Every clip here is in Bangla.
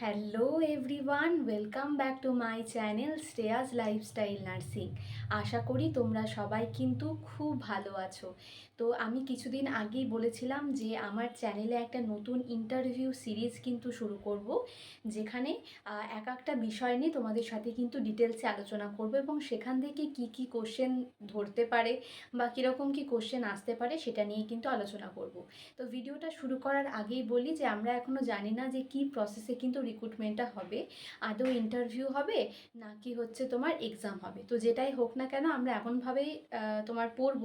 Hello everyone welcome back to my channel Shreyas lifestyle nursing আশা করি তোমরা সবাই কিন্তু খুব ভালো আছো। তো আমি কিছুদিন আগেই বলেছিলাম যে আমার চ্যানেলে একটা নতুন ইন্টারভিউ সিরিজ কিন্তু শুরু করব, যেখানে এক একটা বিষয় নিয়ে তোমাদের সাথে কিন্তু ডিটেলসে আলোচনা করব এবং সেখান থেকে কি কি কোশ্চেন ধরতে পারে বা কীরকম কি কোশ্চেন আসতে পারে সেটা নিয়ে কিন্তু আলোচনা করব। তো ভিডিওটা শুরু করার আগেই বলি যে আমরা এখনও জানি না যে কি প্রসেসে কিন্তু রিক্রুটমেন্টটা হবে, আদৌ ইন্টারভিউ হবে, নাকি হচ্ছে তোমার এক্সাম হবে। তো যেটাই হোক না কেন, আমরা এমনভাবেই তোমার পড়ব,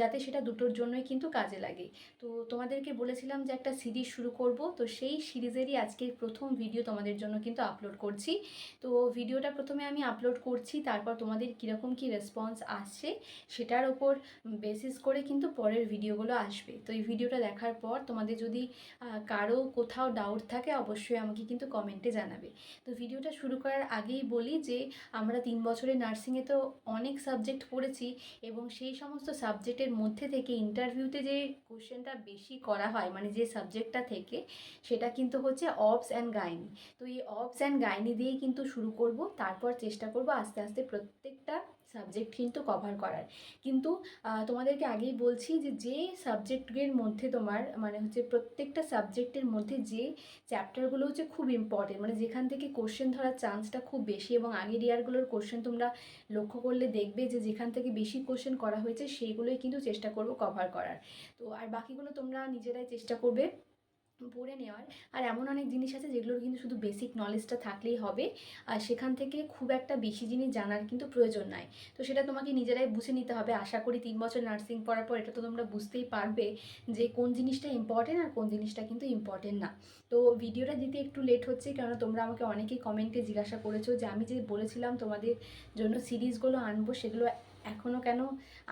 যাতে সেটা দুটোর জন্যই কিন্তু কাজে লাগে। তো তোমাদেরকে বলেছিলাম যে একটা সিরিজ শুরু করব, তো সেই সিরিজেরই আজকে প্রথম ভিডিও তোমাদের জন্য কিন্তু আপলোড করছি। তো ভিডিওটা প্রথমে আমি আপলোড করছি, তারপর তোমাদের কীরকম কি রেসপন্স আসছে, সেটার ওপর বেসিস করে কিন্তু পরের ভিডিওগুলো আসবে। তো এই ভিডিওটা দেখার পর তোমাদের যদি কারও কোথাও ডাউট থাকে, অবশ্যই আমাকে কিন্তু কমেন্টে জানাবে। তো ভিডিওটা শুরু করার আগেই বলি যে, আমরা তিন বছরের নার্সিংয়ে তো অনেক সাবজেক্ট পড়েছি এবং সেই সমস্ত সাবজেক্টের মধ্যে থেকে ইন্টারভিউতে যে কোশ্চেনটা বেশি করা হয় মানে যে সাবজেক্টটা থেকে, সেটা কিন্তু হচ্ছে অবস অ্যান্ড গাইনি তো এই অবস অ্যান্ড গাইনি দিয়েই কিন্তু শুরু করব, তারপর চেষ্টা করব আস্তে আস্তে প্রত্যেকটা সাবজেক্ট কিন্তু কভার করার কিন্তু তোমাদেরকে আগেই বলছি যে যে সাবজেক্টের মধ্যে তোমার মানে হচ্ছে প্রত্যেকটা সাবজেক্টের মধ্যে যে চ্যাপ্টারগুলো হচ্ছে খুব ইম্পর্টেন্ট মানে যেখান থেকে কোশ্চেন ধরার চান্সটা খুব বেশি এবং আগের ইয়ারগুলোর কোশ্চেন তোমরা লক্ষ্য করলে দেখবে যে, যেখান থেকে বেশি কোশ্চেন করা হয়েছে, সেইগুলোই কিন্তু চেষ্টা করব কভার করার। তো, আর বাকিগুলো তোমরা নিজেরাই চেষ্টা করবে। পড়ে নেওয়ার। আর এমন অনেক জিনিস আছে যেগুলোর কিন্তু শুধু বেসিক নলেজটা থাকলেই হবে। আর সেখান থেকে খুব একটা বেশি জিনিস জানার কিন্তু প্রয়োজন নাই। তো সেটা তোমাকে নিজেরাই বুঝে নিতে হবে। আশা করি তিন বছর নার্সিং পড়ার পর এটা তো তোমরা বুঝতেই পারবে যে কোন জিনিসটা ইম্পর্টেন্ট আর কোন জিনিসটা কিন্তু ইম্পর্টেন্ট না। তো ভিডিওটা দিতে একটু লেট হচ্ছে কারণ তোমরা আমাকে অনেকেই কমেন্টে জিজ্ঞাসা করেছ যে আমি যে বলেছিলাম তোমাদের জন্য সিরিজগুলো আনব সেগুলো এখনও কেন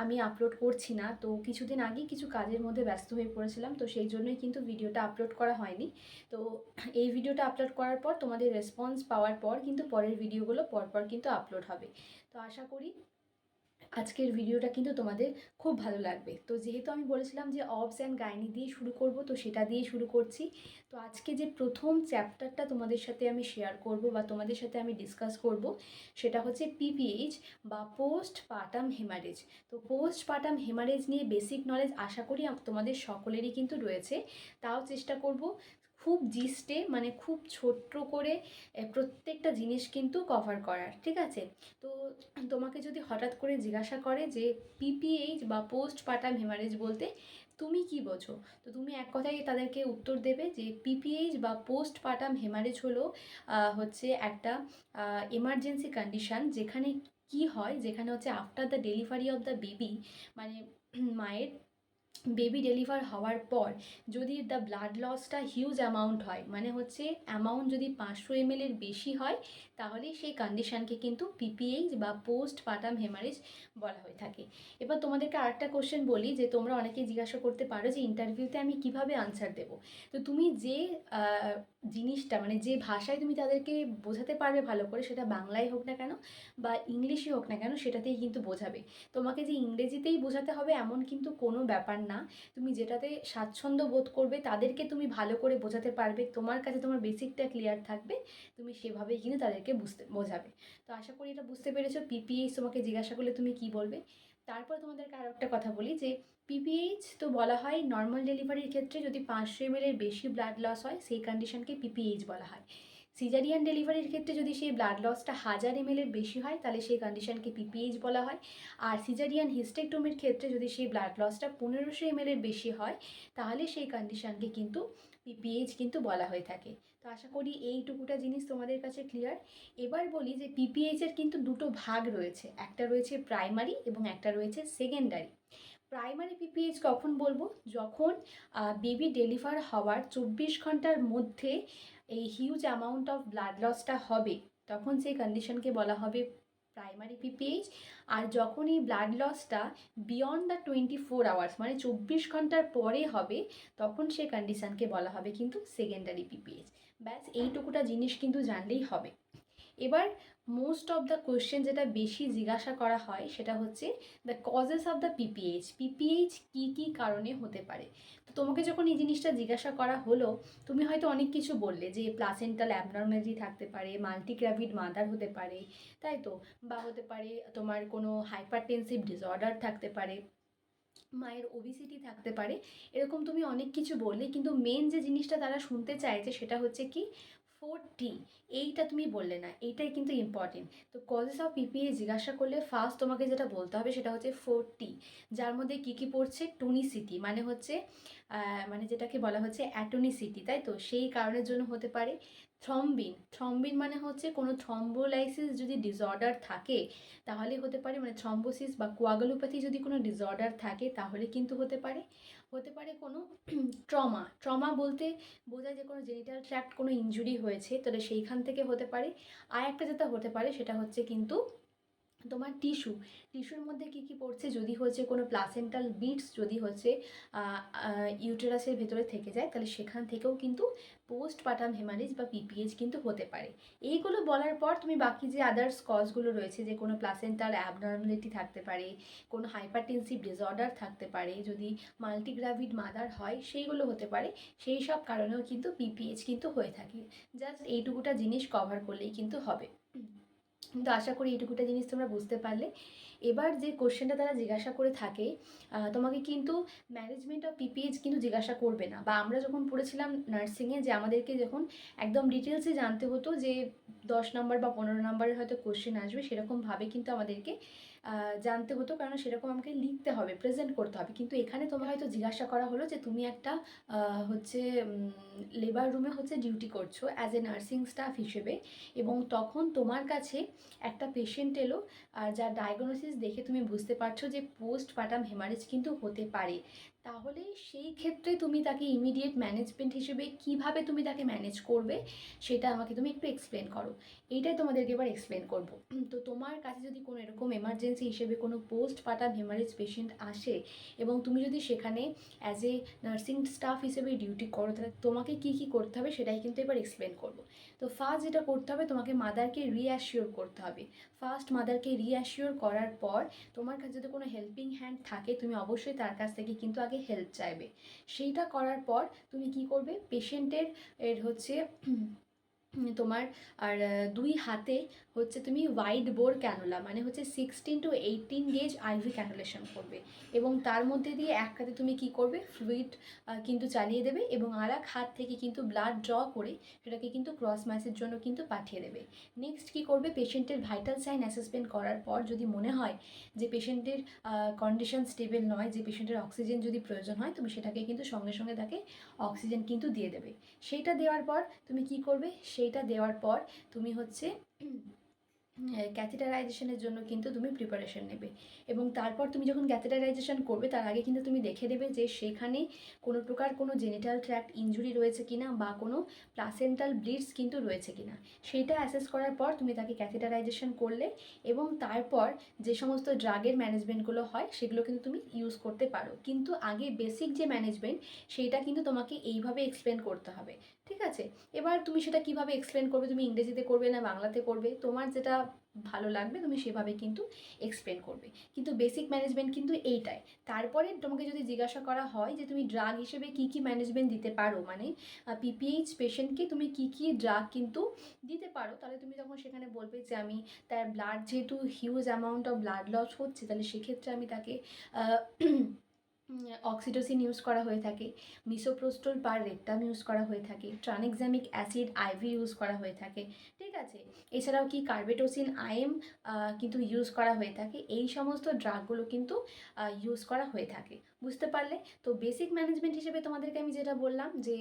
আমি আপলোড করছি না? তো কিছুদিন আগেই কিছু কাজের মধ্যে ব্যস্ত হয়ে পড়েছিলাম, তো সেই জন্যই কিন্তু ভিডিওটা আপলোড করা হয়নি। তো এই ভিডিওটা আপলোড করার পর তোমাদের রেসপন্স পাওয়ার পর কিন্তু পরের ভিডিওগুলো পরপর কিন্তু আপলোড হবে। তো আশা করি আজকের ভিডিওটা কিন্তু তোমাদের খুব ভালো লাগবে। তো যেহেতু আমি বলেছিলাম যে অবস অ্যান্ড গাইনি দিয়ে শুরু করব, তো সেটা দিয়ে শুরু করছি। তো আজকে যে প্রথম চ্যাপ্টারটা তোমাদের সাথে আমি শেয়ার করব বা তোমাদের সাথে আমি ডিসকাস করব, সেটা হচ্ছে পিপিএইচ বা পোস্ট পার্টাম হেমারেজ তো পোস্ট পার্টাম হেমারেজ নিয়ে বেসিক নলেজ আশা করি তোমাদের সকলেরই কিন্তু রয়েছে। তাও চেষ্টা করব খুব জিস্টে মানে খুব ছোট্ট করে প্রত্যেকটা জিনিস কিন্তু কভার করার, ঠিক আছে? তো তোমাকে যদি হঠাৎ করে জিজ্ঞাসা করে যে পিপিএইচ বা পোস্ট পার্টাম হেমারেজ বলতে তুমি কি বোঝো? তো তুমি এক কথায় তাদেরকে উত্তর দেবে যে পিপিএইচ বা পোস্ট পার্টাম হেমারেজ হলো হচ্ছে একটা এমার্জেন্সি কন্ডিশন যেখানে কি হয়, যেখানে হচ্ছে after the delivery of the baby মানে মায়ের বেবি ডেলিভার হওয়ার পর যদি দ্য ব্লাড লসটা হিউজ অ্যামাউন্ট হয় মানে হচ্ছে অ্যামাউন্ট যদি পাঁচশো এম এর বেশি হয়, তাহলে সেই কন্ডিশানকে কিন্তু পিপিএইচ বা পোস্ট পাটাম হেমারেজ বলা হয়ে থাকে। এবার তোমাদেরকে আরেকটা কোশ্চেন বলি, যে তোমরা অনেকে জিজ্ঞাসা করতে পারো যে ইন্টারভিউতে আমি কীভাবে আনসার দেবো। তো তুমি যে জিনিসটা মানে যে ভাষায় তুমি তাদেরকে বোঝাতে পারবে ভালো করে, সেটা বাংলায় হোক না কেন বা ইংলিশে হোক না কেন, সেটাতেই কিন্তু বোঝাবে। তোমাকে যে ইংরেজিতেই বোঝাতে হবে এমন কিন্তু কোনো ব্যাপার না। তুমি যেটাতে স্বাচ্ছন্দ্য বোধ করবে, তাদেরকে তুমি ভালো করে বোঝাতে পারবে, তোমার কাছে তোমার বেসিকটা ক্লিয়ার থাকবে, তুমি সেভাবেই কিন্তু তাদেরকে বুঝতে, বোঝাবে। তো আশা করি এটা বুঝতে পেরেছ। পিপিএইচ তোমাকে জিজ্ঞাসা করলে তুমি কি বলবে? তারপর তোমাদেরকে আরও একটা কথা বলি যে পিপিএইচ তো বলা হয় নর্মাল ডেলিভারির ক্ষেত্রে যদি পাঁচশো এম এর বেশি ব্লাড লস হয়, সেই কন্ডিশনকে পিপিএইচ বলা হয়। সিজারিয়ান ডেলিভারির ক্ষেত্রে যদি সেই ব্লাড লসটা হাজার এম এর বেশি হয়, তাহলে সেই কন্ডিশনকে পিপিএইচ বলা হয়। আর সিজারিয়ান হিস্টেকটমির ক্ষেত্রে যদি সেই ব্লাড লসটা পনেরোশো এম এর বেশি হয়, তাহলে সেই কন্ডিশনকে কিন্তু পিপিএইচ কিন্তু বলা হয়ে থাকে। তো আশা করি এইটুকুটা জিনিস তোমাদের কাছে ক্লিয়ার এবার বলি যে পিপিএইচের কিন্তু দুটো ভাগ রয়েছে। একটা রয়েছে প্রাইমারি এবং একটা রয়েছে সেকেন্ডারি প্রাইমারি পিপিএইচ কখন বলব? যখন বেবি ডেলিভার হওয়ার চব্বিশ ঘণ্টার মধ্যে এই হিউজ অ্যামাউন্ট অফ ব্লাড লসটা হবে, তখন সেই কন্ডিশনকে বলা হবে প্রাইমারি পিপিএইচ আর যখন এই ব্লাড লসটা beyond the twenty four hours মানে চব্বিশ ঘণ্টার পরে হবে, তখন সেই কন্ডিশনকে বলা হবে কিন্তু সেকেন্ডারি পিপিএইচ ব্যাস, এইটুকুটা জিনিস কিন্তু জানলেই হবে। এবার মোস্ট অফ দ্য কোয়েশ্চেন যেটা বেশি জিজ্ঞাসা করা হয় সেটা হচ্ছে the causes of the PPH PPH কী কী কারণে হতে পারে? তো তোমাকে যখন এই জিনিসটা জিজ্ঞাসা করা হলো, তুমি হয়তো অনেক কিছু বললে যে প্লাসেন্টাল অ্যাবনর্মালিটি থাকতে পারে মাল্টিগ্রাভিড মাদার হতে পারে, তাই তো? বা হতে পারে তোমার কোনো হাইপারটেনসিভ ডিসঅর্ডার থাকতে পারে, মায়ের ওবিসিটি থাকতে পারে, এরকম তুমি অনেক কিছু বললে, কিন্তু মেন যে জিনিসটা তারা শুনতে চাইছে সেটা হচ্ছে কি ফোরটি, এইটা তুমি বললে না, এইটাই কিন্তু ইম্পর্টেন্ট তো কজেস অফ পিপিএ জিজ্ঞাসা করলে ফার্স্ট তোমাকে যেটা বলতে হবে সেটা হচ্ছে ফোরটি, যার মধ্যে কী কী পড়ছে? টুনিসিটি মানে হচ্ছে মানে যেটাকে বলা হচ্ছে অ্যাটোনিসিটি, তাই তো? সেই কারণের জন্য হতে পারে। থ্রম্বিন থ্রম্বিন মানে হচ্ছে কোনো থ্রম্বোলাইসিস যদি ডিসঅর্ডার থাকে, তাহলে হতে পারে মানে থ্রম্বোসিস বা কোয়াগুলোপ্যাথি যদি কোনো ডিসঅর্ডার থাকে, তাহলে কিন্তু হতে পারে। হতে পারে কোনো ট্রমা ট্রমা বলতে বোঝায় যে কোনো জেনিটাল ট্র্যাক্ট কোনো ইঞ্জুরি হয়েছে, তাহলে সেইখান থেকে হতে পারে। আর একটা যেটা হতে পারে সেটা হচ্ছে কিন্তু তোমার টিস্যু টিস্যুর মধ্যে কী কী পড়ছে যদি হচ্ছে কোনো প্লাসেন্টাল বিটস যদি হচ্ছে ইউটেরাসের ভেতরে থেকে যায়, তাহলে সেখান থেকেও কিন্তু পোস্ট পার্টাম হেমারেজ বা পিপিএইচ কিন্তু হতে পারে। এইগুলো বলার পর তুমি বাকি যে আদার্স কজগুলো রয়েছে, যে কোনো প্লাসেন্টাল অ্যাবনর্মালিটি থাকতে পারে, কোনো হাইপারটেনসিভ ডিসঅর্ডার থাকতে পারে, যদি মাল্টিগ্রাভিড মাদার হয়, সেইগুলো হতে পারে, সেই সব কারণেও কিন্তু পিপিএইচ কিন্তু হয়ে থাকে। জাস্ট এইটুকুটা জিনিস কভার করলেই কিন্তু হবে। কিন্তু আশা করি এইটুকুটা জিনিস তোমরা বুঝতে পারলে। এবার যে কোশ্চেনটা তারা জিজ্ঞাসা করে থাকে তোমাকে কিন্তু ম্যানেজমেন্ট অফ পিপিএইচ কিন্তু জিজ্ঞাসা করবে না। বা আমরা যখন পড়েছিলাম নার্সিংয়ে যে আমাদেরকে যখন একদম ডিটেলসে জানতে হতো যে দশ নম্বর বা পনেরো নম্বরের হয়তো কোশ্চেন আসবে সেরকমভাবে কিন্তু আমাদেরকে জানতে হতো। কারণ সেরকম আমাকে লিখতে হবে প্রেজেন্ট করতে হবে। কিন্তু এখানে তোমার হয়তো জিজ্ঞাসা করা হলো যে তুমি একটা হচ্ছে লেবার রুমে হচ্ছে ডিউটি করছ অ্যাজ এ নার্সিং স্টাফ হিসেবে। এবং তখন তোমার কাছে একটা পেশেন্ট এলো, আর যার ডায়াগনোসিস দেখে তুমি বুঝতে পারছ যে পোস্ট পার্টাম হেমারেজ কিন্তু হতে পারে। তাহলে সেই ক্ষেত্রে তুমি তাকে ইমিডিয়েট ম্যানেজমেন্ট হিসেবে কীভাবে তুমি তাকে ম্যানেজ করবে, সেটা আমাকে তুমি একটু এক্সপ্লেন করো। এইটাই তোমাদেরকে এবার এক্সপ্লেন করব। তো তোমার কাছে যদি কোনো এরকম এমার্জেন্সি হিসেবে কোনো পোস্ট পার্টাম হেমারেজ পেশেন্ট আসে এবং তুমি যদি সেখানে অ্যাজ এ নার্সিং স্টাফ হিসেবে ডিউটি করো, তাহলে তোমাকে কী কী করতে হবে সেটাই কিন্তু এবার এক্সপ্লেন করব। তো ফার্স্ট যেটা করতে হবে, তোমাকে মাদারকে রিঅ্যাসিওর করতে হবে। ফার্স্ট মাদারকে রিঅ্যাসিওর করার পর তোমার কাছে যদি কোনো হেল্পিং হ্যান্ড থাকে, তুমি অবশ্যই তার কাছ থেকে কিন্তু আগে হেল্প চাইবে। সেইটা করার পর তুমি কি করবে? পেশেন্টের এর হচ্ছে, তোমার আর দুই হাতে হচ্ছে তুমি ওয়াইড বোর ক্যানোলা মানে হচ্ছে sixteen to eighteen gauge IV cannulation করবে। এবং তার মধ্যে দিয়ে এক হাতে তুমি কি করবে? ফ্লুইড কিন্তু চালিয়ে দেবে এবং আর এক হাত থেকে কিন্তু ব্লাড ড্র করে সেটাকে কিন্তু ক্রস ম্যাচের জন্য কিন্তু পাঠিয়ে দেবে। নেক্সট কি করবে? পেশেন্টের ভাইটাল সাইন অ্যাসেসমেন্ট করার পর যদি মনে হয় যে পেশেন্টের কন্ডিশন স্টেবল নয়, যে পেশেন্টের অক্সিজেন যদি প্রয়োজন হয়, তুমি সেটাকে কিন্তু সঙ্গে সঙ্গে তাকে অক্সিজেন কিন্তু দিয়ে দেবে। সেইটা দেওয়ার পর তুমি কি করবে? সেইটা দেওয়ার পর তুমি হচ্ছে ক্যাথিটারাইজেশনের জন্য কিন্তু তুমি প্রিপারেশন নেবে। এবং তারপর তুমি যখন ক্যাথিটারাইজেশন করবে, তার আগে কিন্তু তুমি দেখে দেবে যে সেখানে কোনো প্রকার কোনো জেনিটাল ট্র্যাক্ট ইনজুরি রয়েছে কিনা বা কোনো প্লাসেন্টাল ব্লিডস কিন্তু রয়েছে কিনা। সেইটা অ্যাসেস করার পর তুমি তাকে ক্যাথিটারাইজেশন করলে এবং তারপর যে সমস্ত ড্রাগের ম্যানেজমেন্টগুলো হয়, সেগুলো কিন্তু তুমি ইউজ করতে পারো। কিন্তু আগে বেসিক যে ম্যানেজমেন্ট সেইটা কিন্তু তোমাকে এইভাবে এক্সপ্লেন করতে হবে। ঠিক আছে? এবার তুমি সেটা কীভাবে এক্সপ্লেন করবে? তুমি ইংরেজিতে করবে না বাংলাতে করবে? তোমার যেটা ভালো লাগবে, তুমি সেভাবে কিন্তু এক্সপ্লেন করবে। কিন্তু বেসিক ম্যানেজমেন্ট কিন্তু এইটাই। তারপরে তোমাকে যদি জিজ্ঞাসা করা হয় যে তুমি ড্রাগ হিসেবে কি কি ম্যানেজমেন্ট দিতে পারো? মানে পিপিএইচ পেশেন্টকে তুমি কি কি ড্রাগ কিন্তু দিতে পারো? তাহলে তুমি তখন সেখানে বলবে যে আমি তার ব্লাড যেহেতু huge amount of blood loss হচ্ছে, তাহলে সেক্ষেত্রে আমি তাকে অক্সিটোসিন ইউজ করা হয়ে থাকে মিসোপ্রোস্টল বা রেক্টাম ইউজ করা হয়ে থাকে ট্রানেক্সামিক অ্যাসিড আইভি ইউজ করা হয়ে থাকে, ঠিক আছে? এছাড়াও কি কার্বেটোসিন আইএম কিন্তু ইউজ করা হয়ে থাকে, এই সমস্ত ড্রাগগুলো কিন্তু ইউজ করা হয়ে থাকে। বুঝতে পারলে। তো বেসিক ম্যানেজমেন্ট হিসেবে তোমাদেরকে আমি যেটা বললাম যে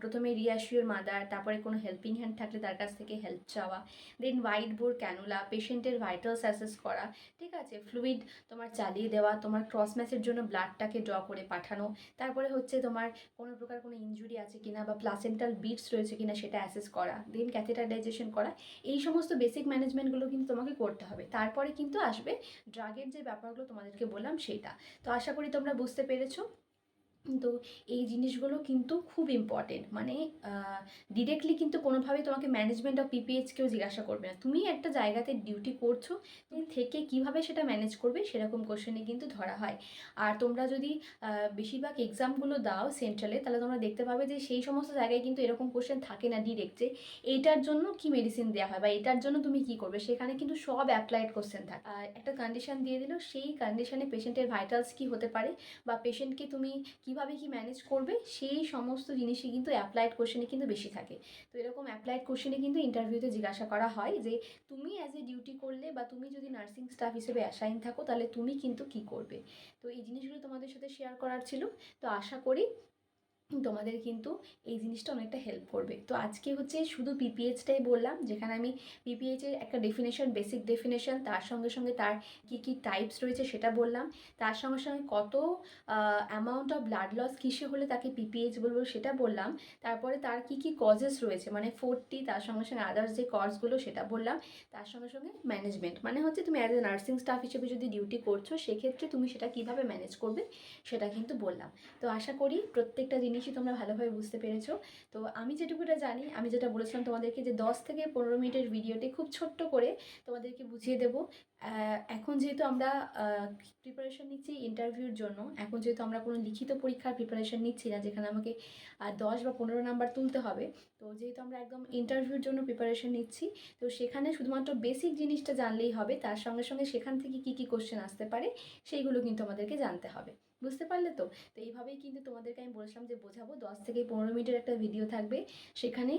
প্রথমে রিয়াশিওর মাদার তারপরে কোনো হেল্পিং হ্যান্ড থাকলে তার কাছ থেকে হেল্প চাওয়া। দেন হোয়াইট বোর্ড ক্যানুলা পেশেন্টের ভাইটালস অ্যাসেস করা। ঠিক আছে? ফ্লুইড তোমার চালিয়ে দেওয়া, তোমার ক্রস ম্যাচের জন্য ব্লাডটাকে ড্র করে পাঠানো। তারপরে হচ্ছে তোমার কোনো প্রকার কোনো ইনজুরি আছে কিনা বা প্লাসেন্টাল বিটস রয়েছে কিনা সেটা অ্যাসেস করা। দেন ক্যাথেটারাইজেশন করা। এই সমস্ত বেসিক ম্যানেজমেন্টগুলো কিন্তু তোমাকে করতে হবে। তারপরে কিন্তু আসবে ড্রাগের যে ব্যাপারগুলো তোমাদেরকে বললাম সেটা। তো আশা করি তোমরা বুঝতে পেরেছ? তো এই জিনিসগুলো কিন্তু খুব ইম্পর্টেন্ট মানে ডিরেক্টলি কিন্তু কোনোভাবে তোমাকে ম্যানেজমেন্ট অফ পিপিএইচ কেউ জিজ্ঞাসা করবে না। তুমি একটা জায়গাতে ডিউটি করছ, তুমি থেকে কীভাবে সেটা ম্যানেজ করবে সেরকম কোশ্চেনে কিন্তু ধরা হয়। আর তোমরা যদি বেশিরভাগ এক্সামগুলো দাও সেন্ট্রালে তাহলে তোমরা দেখতে পাবে যে সেই সমস্ত জায়গায় কিন্তু এরকম কোশ্চেন থাকে না ডিরেক্ট যে এইটার জন্য কি মেডিসিন দেওয়া হয় বা এটার জন্য তুমি কি করবে? সেখানে কিন্তু সব অ্যাপ্লাইড কোশ্চেন থাকে। একটা কন্ডিশন দিয়ে দিল, সেই কন্ডিশনে পেশেন্টের ভাইটালস কি হতে পারে? বা পেশেন্টকে তুমি কীভাবে কি ম্যানেজ করবে, সেই সমস্ত জিনিসই কিন্তু অ্যাপ্লাইড কোশ্চেনে কিন্তু বেশি থাকে। তো এরকম অ্যাপ্লাইড কোশ্চেনে কিন্তু ইন্টারভিউতে জিজ্ঞাসা করা হয় যে, তুমি অ্যাজ এ ডিউটি করলে বা তুমি যদি নার্সিং স্টাফ হিসেবে অ্যাসাইন থাকো, তাহলে তুমি কিন্তু কি করবে? তো এই জিনিসগুলো তোমাদের সাথে শেয়ার করার ছিল। তো আশা করি তোমাদের কিন্তু এই জিনিসটা অনেকটা হেল্প করবে। তো আজকে হচ্ছে শুধু পিপিএইচটাই বললাম, যেখানে আমি পিপিএইচের একটা ডেফিনেশন বেসিক ডেফিনেশন তার সঙ্গে সঙ্গে তার কী কী টাইপস রয়েছে সেটা বললাম। তার সঙ্গে সঙ্গে কত অ্যামাউন্ট অফ ব্লাড লস কিসে হলে তাকে পিপিএইচ বলব সেটা বললাম। তারপরে তার কি কি কজেস রয়েছে মানে ফোরটি তার সঙ্গে সঙ্গে আদার্স যে কজগুলো সেটা বললাম। তার সঙ্গে সঙ্গে ম্যানেজমেন্ট মানে হচ্ছে তুমি অ্যাজ এ নার্সিং স্টাফ হিসেবে যদি ডিউটি করছ, সেক্ষেত্রে তুমি সেটা কীভাবে ম্যানেজ করবে সেটা কিন্তু বললাম। তো আশা করি প্রত্যেকটা জিনিসই তোমরা ভালোভাবে বুঝতে পেরেছ। তো আমি যেটুকুটা জানি, আমি যেটা বলেছিলাম তোমাদেরকে যে দশ থেকে পনেরো মিনিটের ভিডিওটি খুব ছোট্ট করে তোমাদেরকে বুঝিয়ে দেবো। এখন যেহেতু আমরা প্রিপারেশন নিচ্ছি ইন্টারভিউর জন্য, এখন যেহেতু আমরা কোনো লিখিত পরীক্ষার প্রিপারেশন নিচ্ছি না, যেখানে আমাকে দশ বা পনেরো নাম্বার তুলতে হবে, তো যেহেতু আমরা একদম ইন্টারভিউর জন্য প্রিপারেশন নিচ্ছি, তো সেখানে শুধুমাত্র বেসিক জিনিসটা জানলেই হবে, তার সঙ্গে সঙ্গে সেখান থেকে কী কী কোশ্চেন আসতে পারে, সেইগুলো কিন্তু আমাদেরকে জানতে হবে। বুঝতে পারলে তো? তো এইভাবেই কিন্তু তোমাদেরকে আমি বলেছিলাম যে বোঝাবো। দশ থেকে পনেরো মিনিটের একটা ভিডিও থাকবে। সেখানে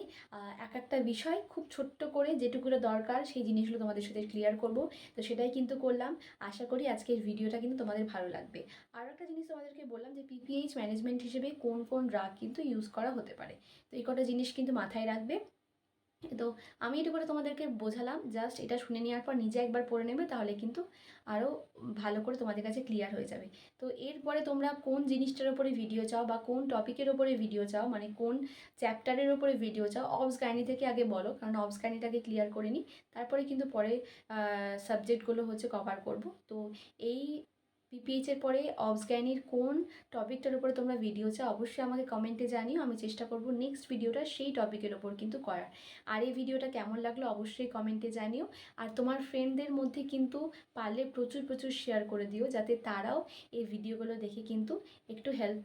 এক একটা বিষয় খুব ছোট্ট করে যেটুকুটা দরকার সেই জিনিসগুলো তোমাদের সাথে ক্লিয়ার করব। তো সেটাই কিন্তু করলাম। আশা করি আজকের ভিডিওটা কিন্তু তোমাদের ভালো লাগবে। আর একটা জিনিস তোমাদেরকে বললাম যে পিপিএইচ ম্যানেজমেন্ট হিসেবে কোন কোন ড্রাগ কিন্তু ইউজ করা হতে পারে। তো এই কটা জিনিস কিন্তু মাথায় রাখবে। তো আমি এটা করে তোমাদেরকে বোঝালাম জাস্ট এটা শুনে নেওয়ার পর নিজে একবার পড়ে নেবে, তাহলে কিন্তু আরও ভালো করে তোমাদের কাছে ক্লিয়ার হয়ে যাবে। তো এরপরে তোমরা কোন জিনিসটার ওপরে ভিডিও চাও বা কোন টপিকের ওপরে ভিডিও চাও মানে কোন চ্যাপ্টারের ওপরে ভিডিও চাও অবস গাইনি থেকে আগে বলো, কারণ অবস গাইনিটাকে ক্লিয়ার করে নিই তারপরে কিন্তু পরে সাবজেক্টগুলো হচ্ছে কভার করব। তো এই পিপিএইচের পরে অবস গাইনির কোন টপিকটার উপরে তোমরা ভিডিও চাও, অবশ্যই আমাকে কমেন্টে জানিও। আমি চেষ্টা করব নেক্সট ভিডিওটা সেই টপিকের ওপর কিন্তু করার। আর এই ভিডিওটা কেমন লাগল অবশ্যই কমেন্টে জানিও। আর তোমার ফ্রেন্ডদের মধ্যে কিন্তু পারলে প্রচুর প্রচুর শেয়ার করে দিও, যাতে তারাও এই ভিডিওগুলো দেখে কিন্তু একটু হেল্প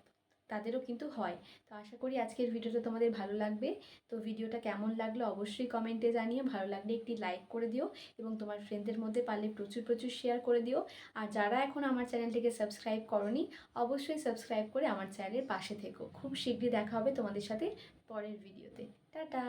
তাদেরও কিন্তু হয়। তো আশা করি আজকের ভিডিওটা তোমাদের ভালো লাগবে। তো ভিডিওটা কেমন লাগল অবশ্যই কমেন্টে জানিয়ে ভালো লাগলে একটি লাইক করে দিও এবং তোমার ফ্রেন্ডদের মধ্যে পারলে প্রচুর প্রচুর শেয়ার করে দিও। আর যারা এখন আমার চ্যানেলটিকে সাবস্ক্রাইব করনি, অবশ্যই সাবস্ক্রাইব করে আমার চ্যানেলের পাশে থেকো। খুব শীঘ্রই দেখা হবে তোমাদের সাথে পরের ভিডিওতে টাটা!